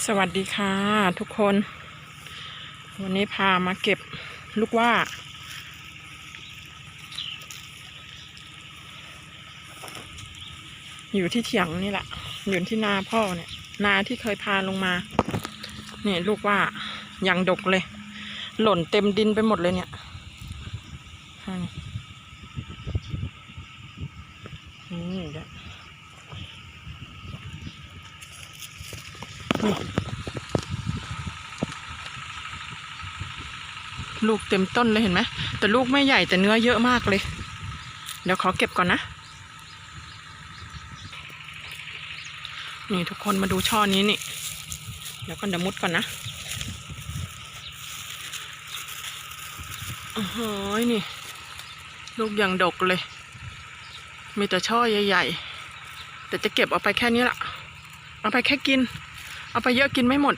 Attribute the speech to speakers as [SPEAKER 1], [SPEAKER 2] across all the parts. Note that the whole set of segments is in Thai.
[SPEAKER 1] สวัสดีค่ะทุกคน วันนี้พามาเก็บลูกว่า อยู่ที่เถียงนี่แหละอยู่ที่นาพ่อเนี่ย นาที่เคยพาลงมา เนี่ยลูกว่ายังดกเลย หล่นเต็มดินไปหมดเลยเนี่ยนี่เดี๋ยว นี่ลูกเต็มต้นเลยเห็นไหมแต่ลูกไม่ใหญ่แต่เนื้อเยอะมากเลย เดี๋ยวขอเก็บก่อนนะ นี่ทุกคนมาดูช่อนี้นี่ เดี๋ยวก่อนเดี๋ยวมุดก่อนนะโอ้โหนี่ ลูกยังดกเลย มีแต่ช่อใหญ่ ๆ แต่จะเก็บเอาไปแค่นี้ละเอาไปแค่กิน เอาไปเยอะกินไม่หมด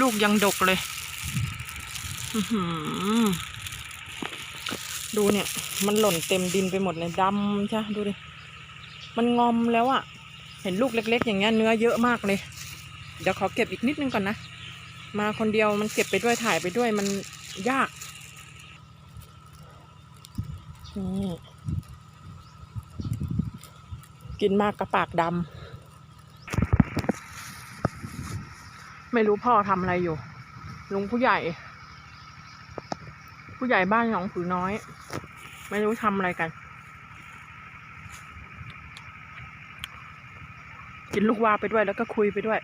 [SPEAKER 1] ลูกยังดกเลยดูเนี่ย มันหล่นเต็มดินไปหมดเลยดำใช่ดูดิ มันงอมแล้วอะ่ะ เห็นลูกเล็ก ๆ อย่างเงี้ยเนื้อเยอะมากเลย เดี๋ยวขอเก็บอีกนิดนึงก่อนนะ มาคนเดียวมันเก็บไปด้วยถ่ายไปด้วยมันยากนี่กินมากกระปากดำ ไม่รู้พ่อทำอะไรอยู่ ลุงผู้ใหญ่ ผู้ใหญ่บ้านหนองผือน้อย ไม่รู้ทำอะไรกัน กินลูกว่าไปด้วยแล้วก็คุยไปด้วย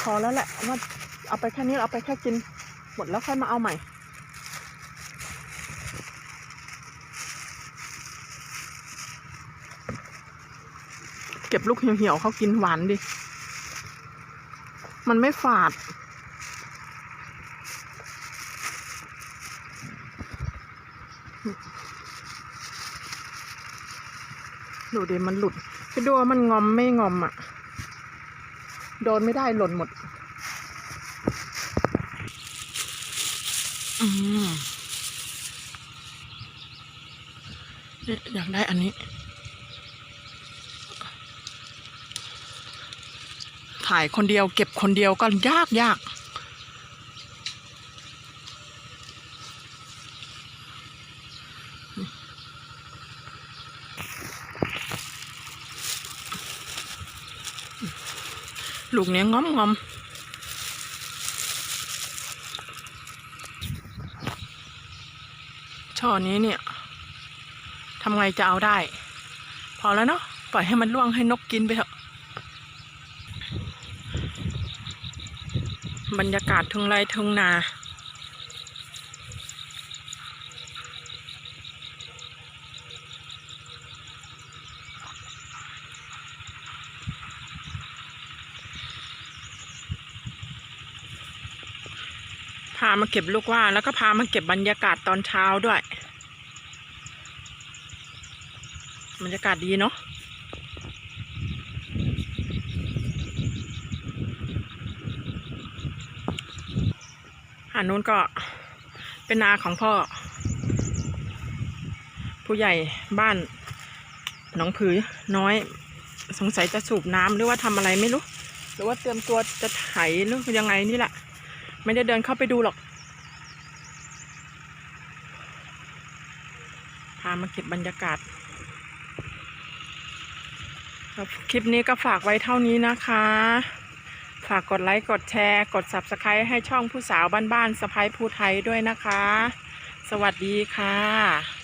[SPEAKER 1] พอแล้วแหละเอามาเอาไปแค่นี้เอาไปแค่กิน หมดแล้วค่อยมาเอาใหม่ เก็บลูกเหี่ยวๆเขากินหวานดิ มันไม่ฝาด ดูดิมันหลุดคิดดูว่ามันงอมไม่งอมอะ โดนไม่ได้หล่นหมด อืมนี่อยากได้อันนี้ ถ่ายคนเดียว เก็บคนเดียวก็ยากยากลูกเนี้ยงอมงอมช่อนี้เนี่ยทำไงจะเอาได้ พอแล้วเนาะปล่อยให้มันล่วงให้นกกินไปเถอะ บรรยากาศทุ่งไร่ทุ่งนาพามาเก็บลูกว่า แล้วก็พามาเก็บบรรยากาศตอนเช้าด้วย บรรยากาศดีเนาะ อันนู้นก็เป็นนาของพ่อ ผู้ใหญ่บ้านหนองผือน้อย สงสัยจะสูบน้ำหรือว่าทำอะไรไม่รู้ หรือว่าเตรียมตัวจะไถหรือยังไงนี่แหละไม่ได้เดินเข้าไปดูหรอก พามาเก็บบรรยากาศครับคลิปนี้ก็ฝากไว้เท่านี้นะคะ ฝากกดไลค์ กดแชร์ กด subscribe ให้ช่องผู้สาวบ้านๆสะพายภูไทยด้วยนะคะ สวัสดีค่ะ